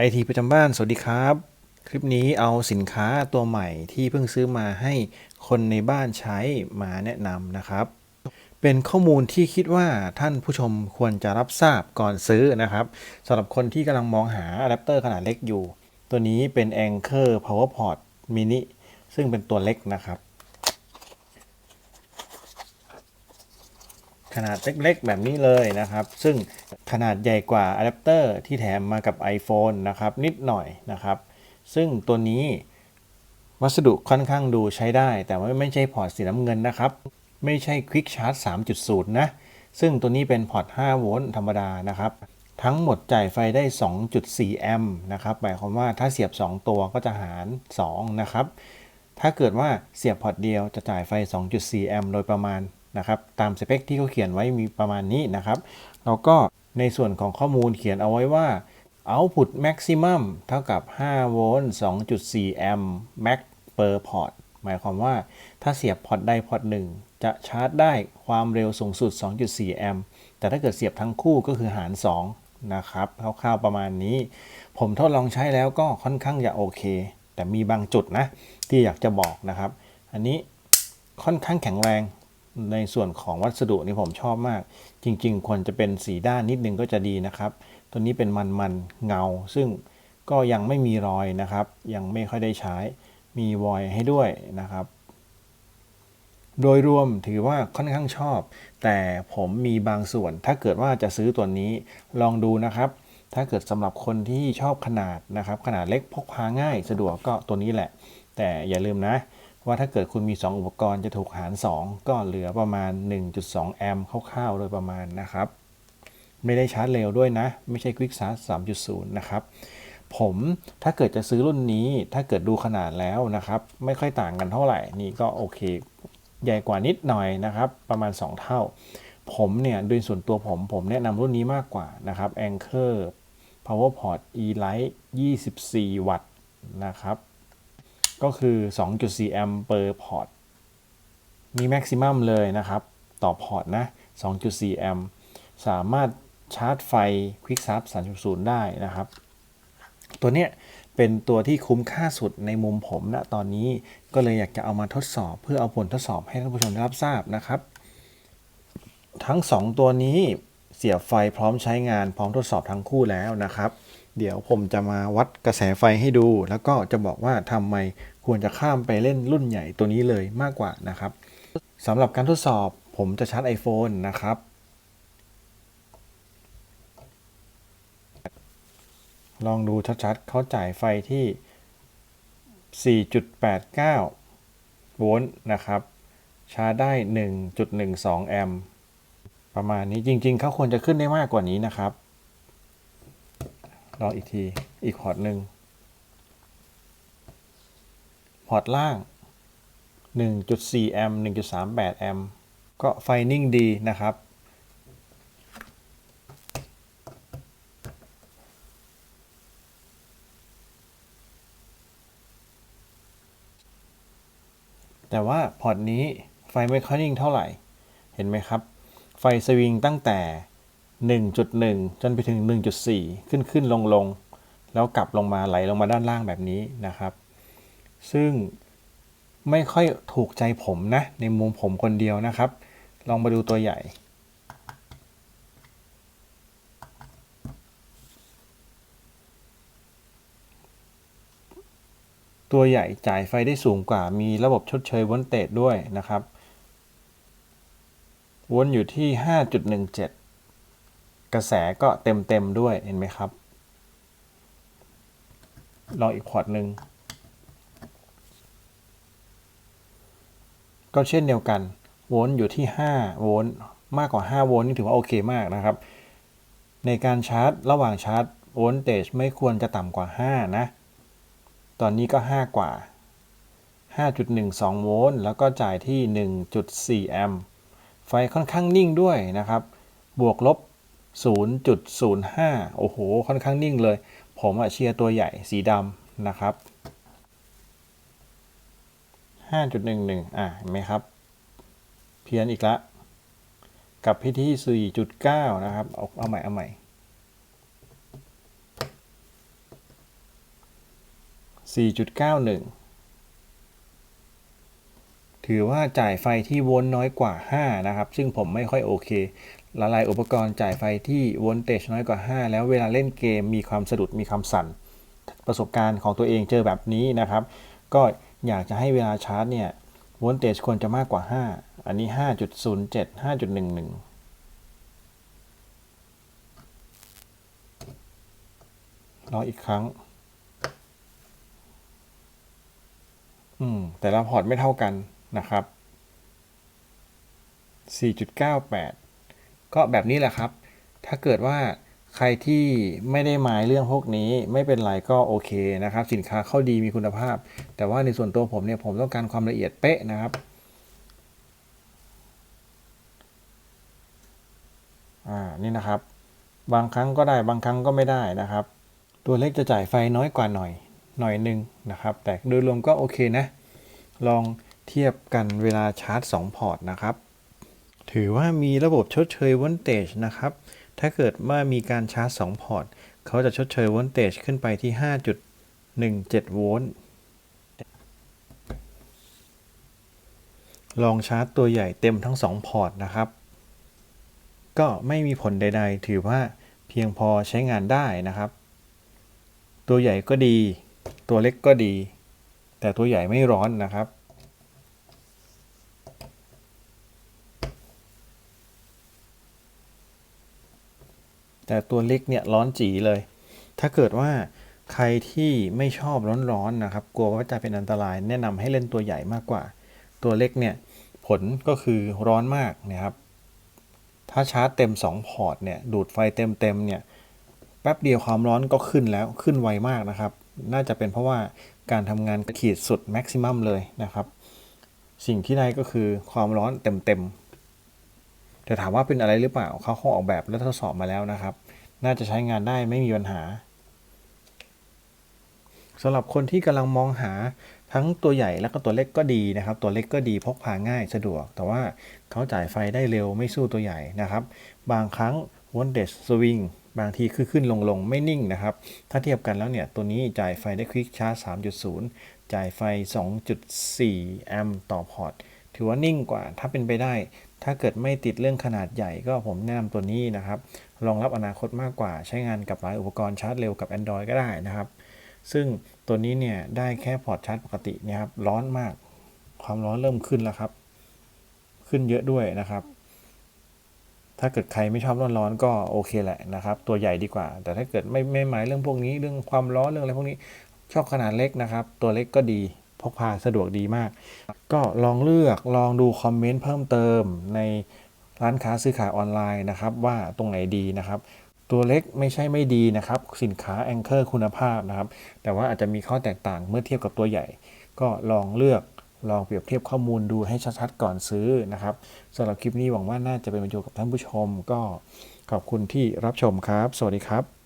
ไอทีประจำบ้านสวัสดีครับ คลิปนี้เอาสินค้าตัวใหม่ที่เพิ่งซื้อมาให้คนในบ้านใช้มาแนะนำนะครับ เป็นข้อมูลที่คิดว่าท่านผู้ชมควรจะรับทราบก่อนซื้อนะครับสำหรับคนที่กำลังมองหาอะแดปเตอร์ขนาดเล็กอยู่ ตัวนี้เป็น Anchor PowerPort Mini ซึ่งเป็นตัวเล็กนะครับ ขนาดเล็กๆ แบบนี้เลยนะครับ ซึ่งขนาดใหญ่กว่าอะแดปเตอร์ที่แถมมากับ iPhone นะครับนิดหน่อยนะครับ ซึ่งตัวนี้วัสดุค่อนข้างดูใช้ได้ แต่ว่าไม่ใช่พอร์ตสีน้ำเงินนะครับ ไม่ใช่ Quick Charge 3.0 นะ ซึ่งตัวนี้เป็นพอร์ต 5 โวลต์ธรรมดานะครับ ทั้งหมดจ่ายไฟได้ 2.4 แอมป์นะครับหมายความว่าถ้าเสียบ 2 ตัวก็จะหาร 2 นะครับ ถ้าเกิดว่าเสียบพอร์ตเดียวจะจ่ายไฟ 2.4 แอมป์โดยประมาณ นะครับตามสเปคที่เขาเขียนไว้มีประมาณนี้นะครับแล้วก็ในส่วนของข้อมูลเขียนเอาไว้ว่า output maximum เท่ากับ 5 โวลต์ 2.4 แอมป์ max per port หมายความว่าถ้าเสียบพอร์ตใดพอร์ตหนึ่งจะชาร์จได้ความเร็วสูงสุด 2.4 แอมป์ แต่ถ้าเกิดเสียบทั้งคู่ก็คือหาร 2 นะครับคร่าวๆประมาณนี้ ผมทดลองใช้แล้วก็ค่อนข้างจะโอเค แต่มีบางจุดนะ ที่อยากจะบอกนะครับ อันนี้ค่อนข้างแข็งแรง ในส่วนของวัสดุนี่ผมชอบมาก จริง ๆ ควรจะเป็นสีด้านนิดนึงก็จะดีนะครับ ตัวนี้เป็นมันๆเงา ซึ่งก็ยังไม่มีรอยนะครับ ยังไม่ค่อยได้ใช้ มีวอยให้ด้วยนะครับ โดยรวมถือว่าค่อนข้างชอบ แต่ผมมีบางส่วน ถ้าเกิดว่าจะซื้อตัวนี้ลองดูนะครับ ถ้าเกิดสำหรับคนที่ชอบขนาดนะครับ ขนาดเล็กพกพาง่ายสะดวกก็ตัวนี้แหละ แต่อย่าลืมนะ ว่าถ้าเกิดคุณมี 2 อุปกรณ์จะถูกหาร 2 ก็เหลือประมาณ 1.2 แอมป์คร่าวๆ โดยประมาณนะครับ ไม่ได้ชาร์จเร็วด้วยนะ ไม่ใช่ Quick Charge 3.0 นะครับ ผมถ้าเกิดจะซื้อรุ่นนี้ ถ้าเกิดดูขนาดแล้วนะครับ ไม่ค่อยต่างกันเท่าไหร่ นี่ก็โอเค ใหญ่กว่านิดหน่อยนะครับ ประมาณ 2 เท่า ผมเนี่ยโดยส่วนตัวผม ผมแนะนำรุ่นนี้มากกว่านะครับ Anchor PowerPort E-Lite 24 วัตต์นะครับ ก็คือ 2.4 แอมป์ per port มี maximum เลยนะครับ ต่อพอร์ตนะ 2.4 แอมป์ สามารถชาร์จไฟ Quick Charge 3.0 ได้นะครับ ตัวเนี้ยเป็นตัวที่คุ้มค่าสุดในมุมผมณตอนนี้ก็เลยอยากจะเอามาทดสอบ เพื่อเอาผลทดสอบให้ท่านผู้ชมได้รับทราบนะครับ ทั้ง 2 ตัวนี้เสียบไฟพร้อมใช้งานพร้อมทดสอบทั้งคู่แล้วนะครับ เดี๋ยวผมจะมาวัดกระแสไฟให้ดู แล้วก็จะบอกว่าทำไมควรจะข้ามไปเล่นรุ่นใหญ่ตัวนี้เลยมากกว่านะครับสำหรับการทดสอบผมจะชาร์จ iPhone นะครับ ลองดูชัดๆเขาจ่ายไฟที่ 4.89 โวลต์นะครับ ชาร์จได้ 1.12 แอมป์ประมาณนี้จริงๆเขาควรจะขึ้นได้มากกว่านี้นะครับ ลองอีกที อีกพอร์ตหนึ่งพอร์ตล่าง 1.4 แอมป์ 1.38 แอมป์ ก็ไฟนิ่งดีนะครับ แต่ว่าพอร์ตนี้ไฟไม่ค่อยนิ่งเท่าไหร่ เห็นไหมครับ ไฟสวิงตั้งแต่ 1.1 จนไปถึง 1.4 ขึ้นขึ้นลงลงแล้วกลับลงมาไหลลงมาด้านล่างแบบนี้นะครับ ซึ่งไม่ค่อยถูกใจผมนะ ในมุมผมคนเดียวนะครับ ลองมาดูตัวใหญ่ ตัวใหญ่จ่ายไฟได้สูงกว่า มีระบบชดเชยวลต์เตจด้วยนะครับวลต์อยู่ที่ 5.17 กระแสก็เต็มเต็มด้วยเห็นไหมครับ ลองอีกพอร์ตหนึ่งก็เช่นเดียวกัน โวลต์อยู่ที่ 5 โวลต์มากกว่า 5 โวลต์นี่ถือว่าโอเคมากนะครับ ในการชาร์จระหว่างชาร์จโวลต์เตจไม่ควรจะต่ำกว่า 5 นะ ตอนนี้ก็ 5 กว่า 5.12 โวลต์แล้วก็จ่ายที่ 1.4 แอมป์ไฟค่อนข้างนิ่งด้วยนะครับ บวกลบ 0.05 โอ้โห ค่อนข้างนิ่งเลย ผมอะเชียร์ตัวใหญ่สีดำนะครับ 5.11 อะเห็นไหมครับ เพี้ยนอีกละกับพิธี4.9 นะครับ เอาเอาใหม่ เอาใหม่ 4.91ถือว่าจ่ายไฟที่วลต์น้อยกว่า 5 นะครับ ซึ่งผมไม่ค่อยโอเค หลายอุปกรณ์จ่ายไฟที่โวลเตจน้อยกว่า 5 แล้วเวลาเล่นเกมมีความสะดุดมีความสั่น ประสบการณ์ของตัวเองเจอแบบนี้นะครับ ก็อยากจะให้เวลาชาร์จเนี่ยโวลเตจควรจะมากกว่า 5 อันนี้ 5.07 5.11รออีกครั้ง อืม แต่ละพอร์ตไม่เท่ากันนะครับ 4.98 ก็แบบนี้แหละครับ ถ้าเกิดว่าใครที่ไม่ได้หมายเรื่องพวกนี้ไม่เป็นไรก็โอเคนะครับ สินค้าเข้าดีมีคุณภาพ แต่ว่าในส่วนตัวผมเนี่ยผมต้องการความละเอียดเป๊ะนะครับอ่านี่นะครับ บางครั้งก็ได้บางครั้งก็ไม่ได้นะครับ ตัวเล็กจะจ่ายไฟน้อยกว่าหน่อยหน่อยหนึ่งนะครับ แต่โดยรวมก็โอเคนะ ลองเทียบกันเวลาชาร์จ 2 พอร์ตนะครับ ถือว่ามีระบบชดเชยโวลเตจนะครับ ถ้าเกิดว่ามีการชาร์จ 2 พอร์ต เขาจะชดเชยโวลเตจขึ้นไปที่ 5.17 โวลต์ ลองชาร์จตัวใหญ่เต็มทั้ง 2 พอร์ตนะครับ ก็ไม่มีผลใด ๆ ถือว่าเพียงพอใช้งานได้นะครับ ตัวใหญ่ก็ดี ตัวเล็กก็ดี แต่ตัวใหญ่ไม่ร้อนนะครับ แต่ตัวเล็กเนี่ยร้อนจีเลย ถ้าเกิดว่าใครที่ไม่ชอบร้อนๆนะครับ กลัวว่าจะเป็นอันตราย แนะนำให้เล่นตัวใหญ่มากกว่า ตัวเล็กเนี่ยผลก็คือร้อนมากนะครับ ถ้าชาร์จเต็ม 2 พอร์ตเนี่ยดูดไฟเต็มๆเนี่ยแป๊บเดียวความร้อนก็ขึ้นแล้วขึ้นไวมากนะครับ น่าจะเป็นเพราะว่าการทำงานขีดสุดแม็กซิมัมเลยนะครับ สิ่งที่ได้ก็คือความร้อนเต็มๆ แต่ถามว่าเป็นอะไรหรือเปล่าเขาคงออกแบบและทดสอบมาแล้วนะครับ น่าจะใช้งานได้ไม่มีปัญหาสำหรับคนที่กำลังมองหาทั้งตัวใหญ่แล้วก็ตัวเล็กก็ดีนะครับ ตัวเล็กก็ดีพกพาง่ายสะดวก แต่ว่าเขาจ่ายไฟได้เร็วไม่สู้ตัวใหญ่นะครับ บางครั้งวอลเดสสวิงบางทีคือขึ้นลงลงไม่นิ่งนะครับ ถ้าเทียบกันแล้วเนี่ย ตัวนี้จ่ายไฟได้ควิกชาร์จ 3.0 จ่ายไฟ 2.4 แอมป์ต่อพอร์ต ถือว่านิ่งกว่า ถ้าเป็นไปได้ ถ้าเกิดไม่ติดเรื่องขนาดใหญ่ก็ผมแนะนำตัวนี้นะครับรองรับอนาคตมากกว่าใช้งานกับหลายอุปกรณ์ชาร์จเร็วกับ Android ก็ได้นะครับ ซึ่งตัวนี้เนี่ยได้แค่พอร์ตชาร์จปกตินี่ครับร้อนมาก ความร้อนเริ่มขึ้นแล้วครับ ขึ้นเยอะด้วยนะครับ ถ้าเกิดใครไม่ชอบร้อนๆก็โอเคแหละนะครับ ตัวใหญ่ดีกว่า แต่ถ้าเกิดไม่ไม่หมายเรื่องพวกนี้เรื่องความร้อนเรื่องอะไรพวกนี้ชอบขนาดเล็กนะครับ ตัวเล็กก็ดี พกพาสะดวกดีมาก ก็ลองเลือกลองดูคอมเมนต์เพิ่มเติมในร้านค้าซื้อขายออนไลน์นะครับ ว่าตรงไหนดีนะครับตัวเล็กไม่ใช่ไม่ดีนะครับ สินค้าแองเกอร์คุณภาพนะครับ แต่ว่าอาจจะมีข้อแตกต่างเมื่อเทียบกับตัวใหญ่ ก็ลองเลือกลองเปรียบเทียบข้อมูลดูให้ชัดๆก่อนซื้อนะครับสำหรับคลิปนี้หวังว่าน่าจะเป็นประโยชน์กับท่านผู้ชม ก็ขอบคุณที่รับชมครับ สวัสดีครับ